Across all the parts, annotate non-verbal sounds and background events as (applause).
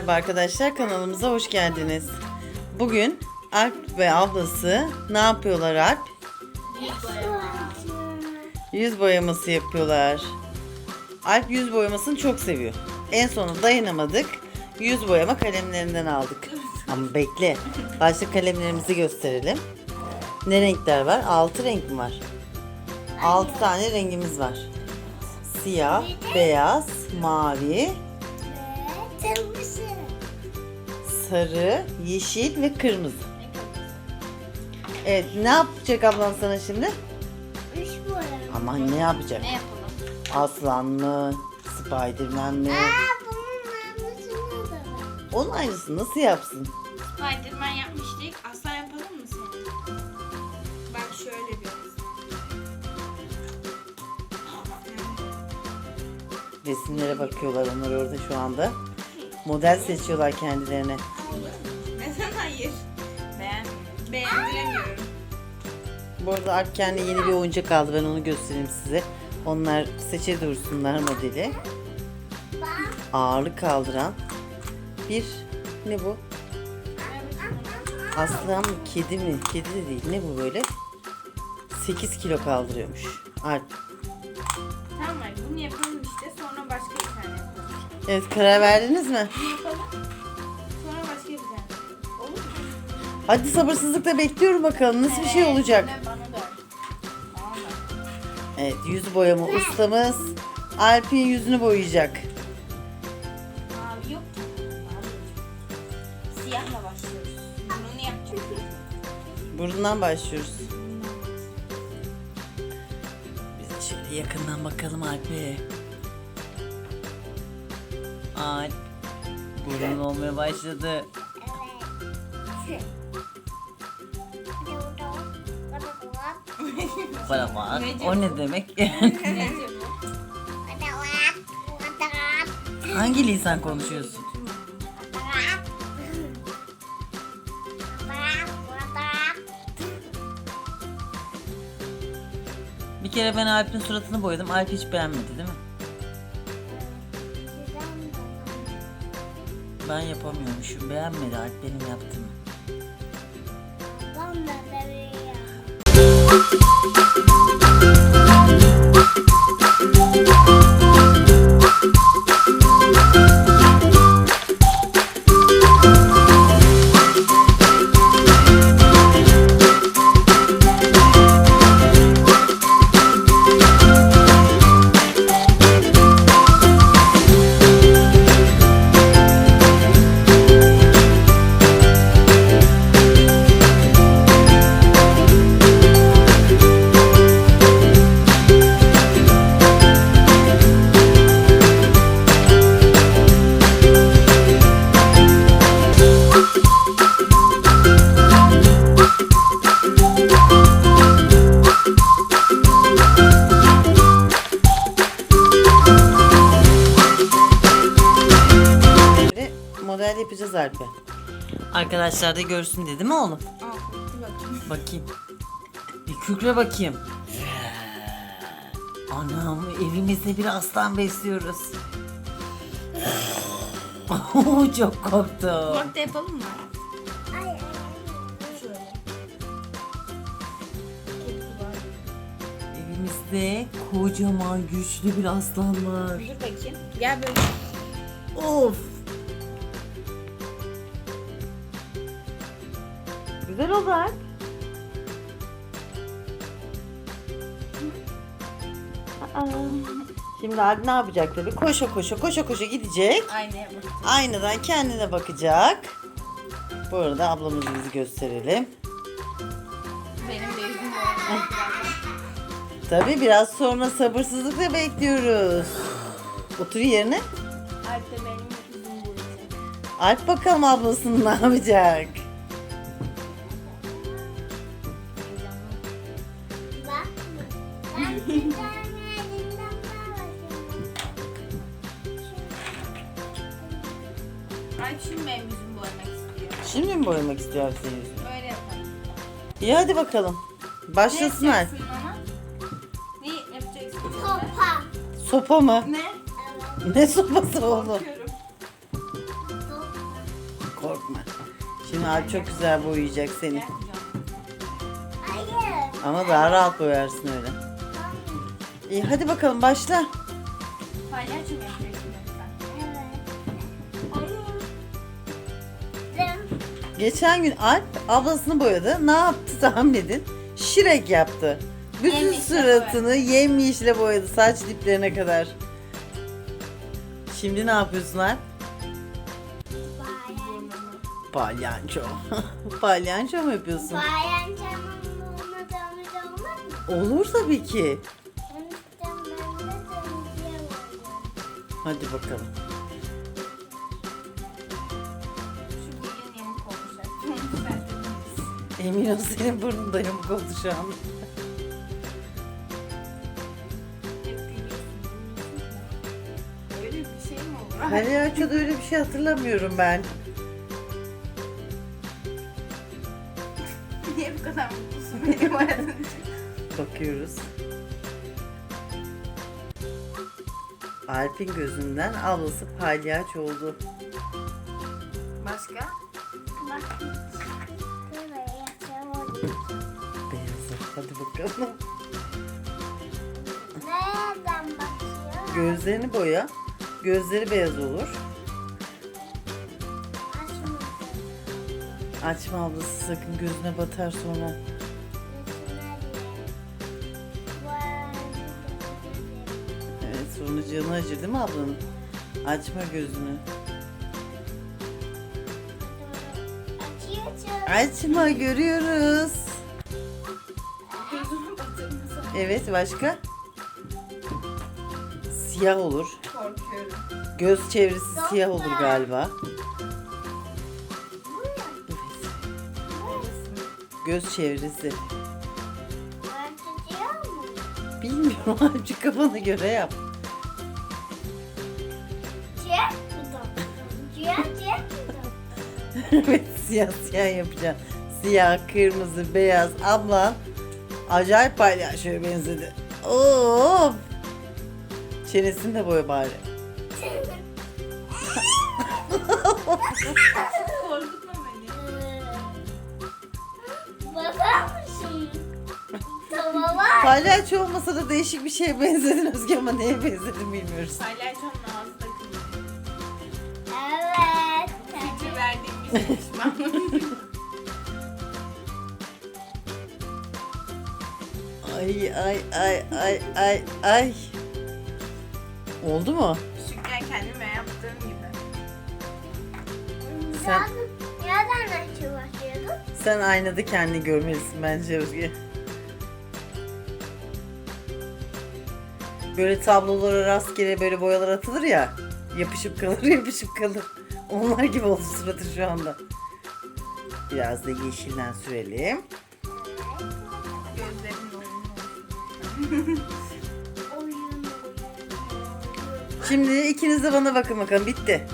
Merhaba arkadaşlar kanalımıza hoş geldiniz. Bugün Alp ve ablası ne yapıyorlar Alp? Yüz boyaması yapıyorlar. Alp yüz boyamasını çok seviyor. En sonunda dayanamadık. Yüz boyama kalemlerinden aldık. Ama bekle. Başka kalemlerimizi gösterelim. Ne renkler var? 6 renk mi var? 6 tane rengimiz var. Siyah, beyaz, mavi, Kırmızı. sarı, yeşil ve kırmızı. Evet ne yapacak ablan sana şimdi? Üç boya. Aman ne yapacak? Ne yapalım? Aslan mı? Spiderman mi? Aa bunun de var. Onun aynısını nasıl yapsın? Spiderman yapmıştık. Aslan yapalım mı seni? Bak şöyle biraz. Resimlere bakıyorlar onlar orada şu anda. Model seçiyorlar kendilerine. Neden hayır? Beğen beğendiremiyorum. Bu arada Alp kendi yeni bir oyuncak aldı. Ben onu göstereyim size. Onlar seçe dursunlar modeli. Ağırlık kaldıran bir ne bu? Aslan mı? Kedi mi? Kedi de değil. Ne bu böyle? 8 kilo kaldırıyormuş. Alp. Tamam? Bunu yapalım Evet karar verdiniz mi? Yapalım. Sonra başka bir tane. Olur mu? Hadi sabırsızlıkla bekliyorum bakalım nasıl bir şey olacak. Evet, Bana da. Tamam mı? Evet yüz boyama ustamız Alp'in yüzünü boyayacak. Mavi yok ki. Mavi yok. Siyahla başlıyoruz. Bunu yapacağız. Burnundan başlıyoruz. Biz şöyle yakından bakalım Alp'e. Alp. Burnun olmaya başladı. Evet. Ne O ne demek? (laughs) Hangi lisan konuşuyorsun? Bir kere ben Alp'in suratını boyadım. Alp hiç beğenmedi değil mi? Ben yapamıyormuşum. Beğenmedi Alp benim yaptığımı. Böyle Arkadaşlar da görsün dedi mi oğlum? Al, bir bakayım. Bakayım. Bir kükre bakayım. Anam evimizde bir aslan besliyoruz. (laughs) Çok korktum. Bak da yapalım mı? Şöyle. Evimizde kocaman güçlü bir aslan var. Dur bakayım. Gel böyle. Of. Güzel. Aa. Şimdi Alp ne yapacak tabii? Koşa koşa koşa koşa gidecek. Aynaya. Aynadan kendine bakacak. Bu arada ablamızı bizi gösterelim. Benim de yüzüm Tabii biraz sonra sabırsızlıkla bekliyoruz. Otur yerine. Alp de benim yüzüm. Alp bakalım ablasının ne yapacak. Alp şimdi benim yüzümü boyamak istiyor. Şimdi mi boyamak istiyor yüzünü? Böyle yapalım. İyi hadi bakalım. Başlasın ne yapacaksın bana? Ne yapacaksın? Topa. Sopa mı? Ne? Ne sopası oğlum? Korkuyorum. Korkma. Şimdi Alp çok güzel boyayacak seni. Kucağıma. Hayır. Ama daha rahat boyarsın öyle. İyi hadi bakalım başla. Palyaço mu yapacaksın yoksa? Geçen gün Alp ablasını boyadı. Ne yaptı tahmin edin? Şirek yaptı. Bütün Yemyeşile suratını yemyeşile boyadı saç diplerine kadar. Şimdi ne yapıyorsun Alp? Palyanço. (laughs) Palyanço mu yapıyorsun? Bayan canım olmaz mı? Olur tabii ki. Hadi bakalım. Şu bıyığın yamuk olmuş. Emin ol senin burnun da yamuk oldu şu an. Gülüyorsun. Öyle bir şey hatırlamıyorum ben. Niye bu kadar mutlusun benim aradığım Bakıyoruz. Alp'in gözünden ablası palyaço oldu. Başka? Beyazı. Hadi bakalım. Nereden bakıyor? Gözlerini boya. Gözleri beyaz olur. Açma ablası sakın gözüne batar sonra. Canı acır değil mi ablanın? Açma gözünü. Açma görüyoruz. Evet başka? Siyah olur. korkuyorum. Göz çevresi siyah olur galiba. Göz çevresi. Bilmiyorum (laughs) Alpçı kafana göre yap. (laughs) evet siyah siyah yapacağım. Siyah, kırmızı, beyaz. Ablan acayip palyaçoya benzedi. Oo. Çenesini de boya bari. Korkutma beni. Bakar mısın? Tamam var. Palyaço olmasa da değişik bir şeye benzedin Özge ama neye benzedin bilmiyoruz. Palyaçonun ağzı Ay ay ay ay ay ay. Oldu mu? Küçükken kendime yaptığım gibi. Sen- Nereden açıyor başlıyordun? Sen aynada kendini görmelisin bence Özge. Böyle tablolara rastgele böyle boyalar atılır ya. Yapışıp kalır (laughs) yapışıp kalır. Onlar gibi oldu suratı şu anda. Biraz da yeşilden sürelim. Şimdi ikiniz de bana bakın bakalım bitti.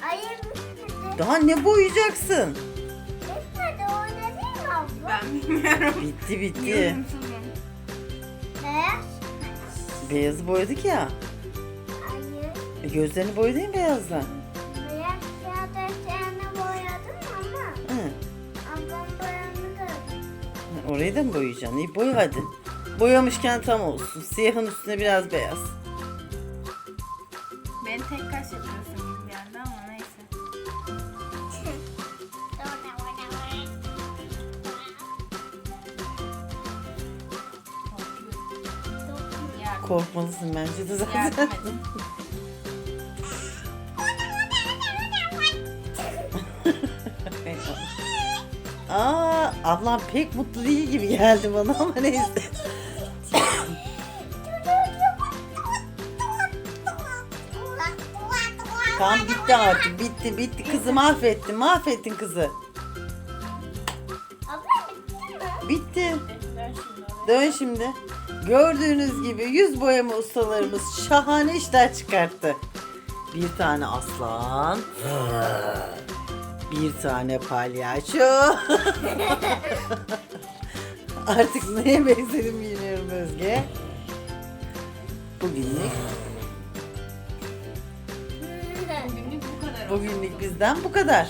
Hayır bitmedi. Daha ne boyayacaksın? Bitmedi o ne değil mi abla? Ben bilmiyorum. Bitti bitti. Beyaz. Beyazı boyadık ya. Hayır. E gözlerini boyadın beyazla. Orayı da mı boyayacaksın? İyi boya hadi. Boyamışken tam olsun. Siyahın üstüne biraz beyaz. Beni tek kaş yapıyorsun gibi geldi ama neyse. Yardım, Korkmalısın bence de zaten. edin. (laughs) Aa, ablam pek mutlu değil gibi geldi bana ama neyse. Tam bitti artık. Bitti bitti. Kızı mahvettin. Mahvettin kızı. Bitti. Dön şimdi. Gördüğünüz gibi yüz boyama ustalarımız şahane işler çıkarttı. Bir tane aslan. Bir tane palyaço. (laughs) Artık neye benzedim bilmiyorum Özge. Bugünlük Bugünlük bu kadar Bugünlük bizden bu kadar.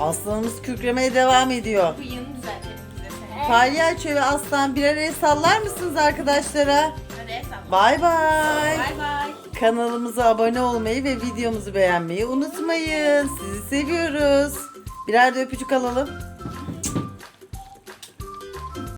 Aslanımız kükremeye devam ediyor. Düzeltelim bize. Palyaço ve aslan birer el sallar mısınız arkadaşlara? Hadi. Bay bay. Bay bay. Kanalımıza abone olmayı ve videomuzu beğenmeyi unutmayın. Sizi seviyoruz. Birer de öpücük alalım.